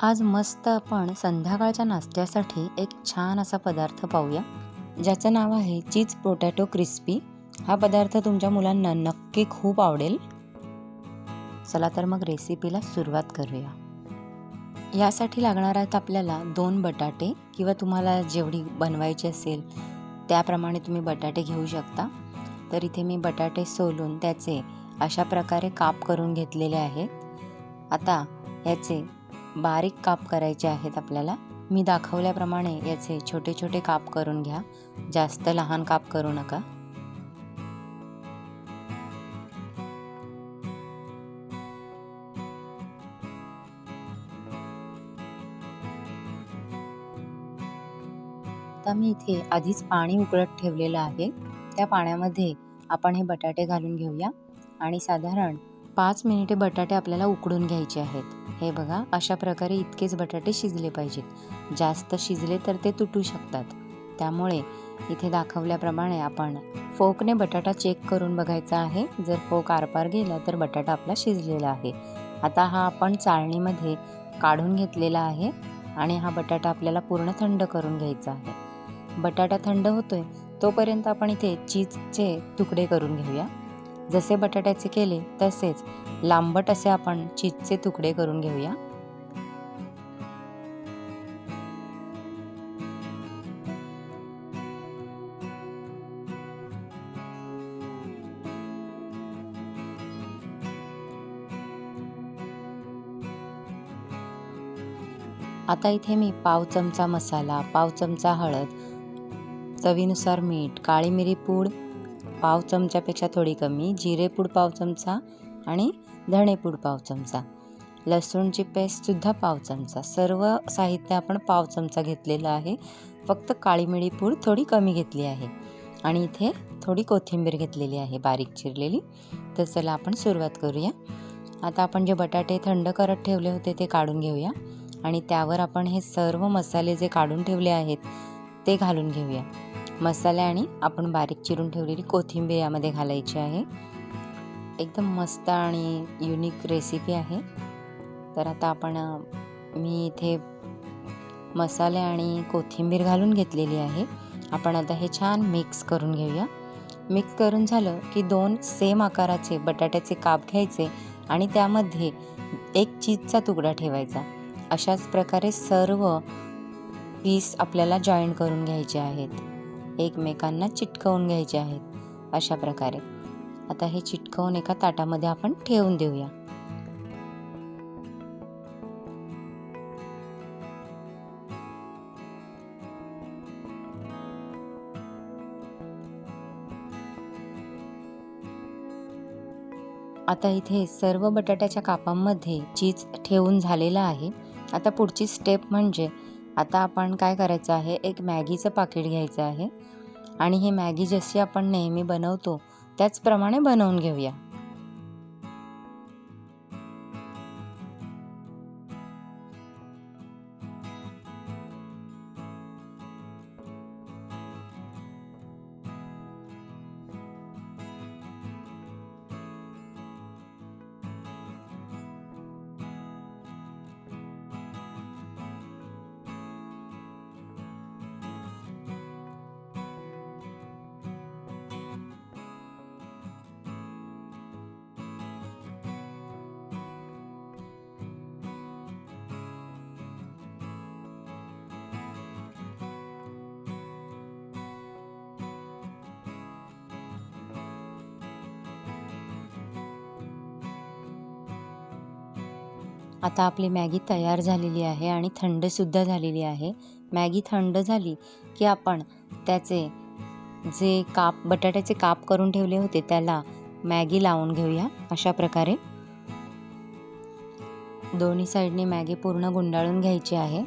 आज मस्त आपण संध्याकाळच्या नाश्त्यासाठी एक छान असा पदार्थ पाहूया. ज्याचं नाव आहे चीज पोटॅटो क्रिस्पी. हा पदार्थ तुमच्या मुलांना नक्की खूप आवडेल. चला तर मग रेसिपीला सुरुवात करूया. यासाठी लागणार आहेत आपल्याला दोन बटाटे किंवा तुम्हाला जेवढी बनवायची असेल त्याप्रमाणे तुम्ही बटाटे घेऊ शकता. तर इथे मी बटाटे सोलून त्याचे अशा प्रकारे काप करून घेतलेले आहेत. आता याचे बारीक काप करायचे आहेत आपल्याला. मी दाखवल्याप्रमाणे याचे छोटे छोटे काप करून घ्या. जास्त लहान काप करू नका. आता मी इथे आधीच पाणी उकळत ठेवलेलं आहे. त्या पाण्यामध्ये आपण हे बटाटे घालून घेऊया. आणि साधारण पाच मिनिटे बटाटे आपल्याला उकडून घ्यायचे आहेत. हे बघा अशा प्रकारे इतकेच बटाटे शिजले पाहिजेत. जास्त शिजले तर ते तुटू शकतात. त्यामुळे इथे दाखवल्याप्रमाणे आपण फोकने बटाटा चेक करून बघायचा आहे. जर फोक आरपार गेला तर बटाटा आपला शिजलेला आहे. आता हा आपण चाळणीमध्ये काढून घेतलेला आहे आणि हा बटाटा आपल्याला पूर्ण थंड करून घ्यायचा आहे. बटाटा थंड होतोय तोपर्यंत आपण इथे चीजचे तुकडे करून घेऊया. जसे बटाट्याचे केले तसेच लांबट असे आपण चीजचे तुकडे करून घेऊया. आता इथे मी पाव चमचा मसाला पाव चमचा हळद चवीनुसार मीठ काळी मिरी पूड पाव चमच्यापेक्षा थोडी कमी जिरेपूड पाव चमचा आणि धणेपूड पाव चमचा. लसूणची पेस्टसुद्धा पाव चमचा. सर्व साहित्य आपण पाव चमचा घेतलेलं आहे. फक्त काळी मिळी पूड थोडी कमी घेतली आहे. आणि इथे थोडी कोथिंबीर घेतलेली आहे बारीक चिरलेली. तर चला आपण सुरुवात करूया. आता आपण जे बटाटे थंड करत ठेवले होते ते काढून घेऊया. आणि त्यावर आपण हे सर्व मसाले जे काढून ठेवले आहेत ते घालून घेऊया. मसाले आणि आपण बारीक चिरून ठेवलेली कोथिंबीर यामध्ये घालायची आहे. एकदम मस्त आणि युनिक रेसिपी आहे. तर आता आपण मी इथे मसाले आणि कोथिंबीर घालून घेतलेली आहे. आपण आता हे छान मिक्स करून घेऊया. मिक्स करून झालं की दोन सेम आकाराचे बटाट्याचे काप घ्यायचे आणि त्यामध्ये एक चीजचा तुकडा ठेवायचा. अशाच प्रकारे सर्व पीस आपल्याला जॉईन करून घ्यायचे आहेत. एकमेकांना चिटकवून घ्यायचे आहेत. अशा प्रकारे. आता हे चिटकवून एका ताटामध्ये आपण ठेवून देऊया. आता इथे सर्व बटाट्याच्या कापांमध्ये चीज ठेवून झालेलं आहे. आता पुढची स्टेप म्हणजे आता आपण काय करायचं आहे? एक मॅगीचं पाकिट घ्यायचं आहे. आणि ही मॅगी जशी आपण नेहमी बनवतो त्याचप्रमाणे बनवून घेऊया. आता आपली मॅगी तयार झालेली आहे आणि थंडसुद्धा झालेली आहे. मॅगी थंड झाली की आपण त्याचे जे काप बटाट्याचे काप करून ठेवले होते त्याला मॅगी लावून घेऊया अशा प्रकारे. दोन्ही साईडने मॅगी पूर्ण गुंडाळून घ्यायची आहे.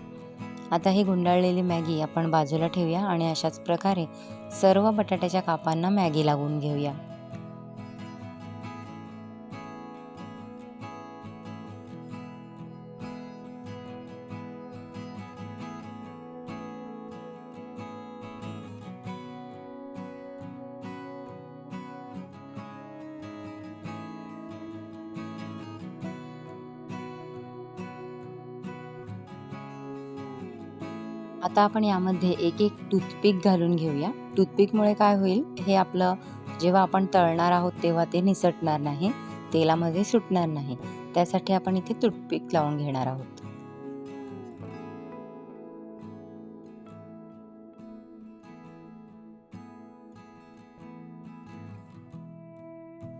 आता ही गुंडाळलेली मॅगी आपण बाजूला ठेवूया आणि अशाच प्रकारे सर्व बटाट्याच्या कापांना मॅगी लागून घेऊया. आता आपण यामध्ये एक एक टूथपिक घालून घेऊया. टूथपिकमुळे काय होईल हे आपलं जेव्हा आपण तळणार आहोत तेव्हा ते निसटणार नाही तेलामध्ये सुटणार नाही. त्यासाठी आपण इथे टूथपिक लावून घेणार आहोत.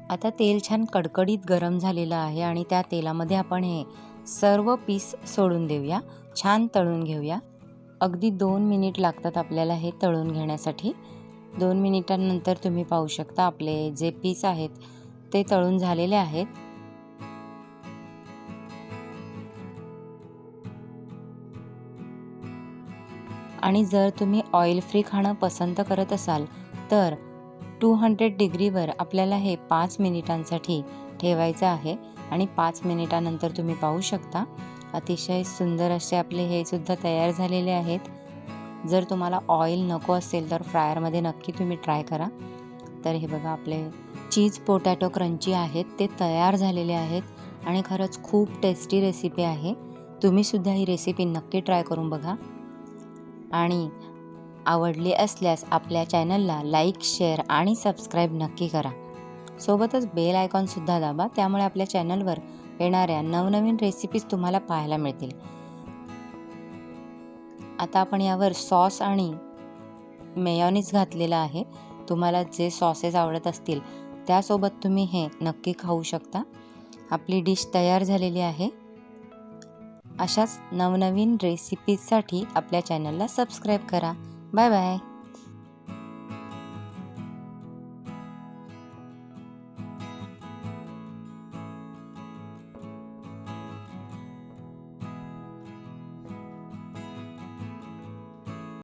आता तेल छान कडकडीत गरम झालेलं आहे आणि त्या तेलामध्ये आपण हे सर्व पीस सोडून देऊया. छान तळून घेऊया. अगदी दोन मिनिट लागतात आपल्याला हे तळून घेण्यासाठी. दोन मिनिटांनंतर तुम्ही पाहू शकता आपले जे पीस आहेत ते तळून झालेले आहेत. आणि जर तुम्ही ऑइल फ्री खाणं पसंत करत असाल तर टू हंड्रेड डिग्रीवर आपल्याला हे पाच मिनिटांसाठी ठेवायचं आहे आणि पाच मिनिटानंतर तुम्ही पाहू शकता. अतिशय सुंदर असे आपले हे सुद्धा तयार झालेले आहेत. जर तुम्हाला ऑइल नको असेल तर फ्रायरमध्ये नक्की तुम्ही ट्राय करा. तर हे बघा आपले चीज पोटॅटो क्रंची आहेत ते तयार झालेले आहेत आणि खरंच खूप टेस्टी रेसिपी आहे. तुम्हीसुद्धा ही रेसिपी नक्की ट्राय करून बघा. आणि आवडली असल्यास आपल्या चॅनलला लाईक शेअर आणि सबस्क्राईब नक्की करा. सोबतच बेल आयकॉनसुद्धा दाबा त्यामुळे आपल्या चॅनलवर येणाऱ्या नवनवीन रेसिपीज तुम्हाला पाहायला मिळतील. आता आपण यावर सॉस आणि मेयोनीज घातलेला आहे. तुम्हाला जे सॉसेस आवडत असतील त्यासोबत तुम्ही हे नक्की खाऊ शकता. आपली डिश तयार झालेली आहे. अशाच नवनवीन रेसिपीजसाठी आपल्या चॅनलला सबस्क्राईब करा. Bye bye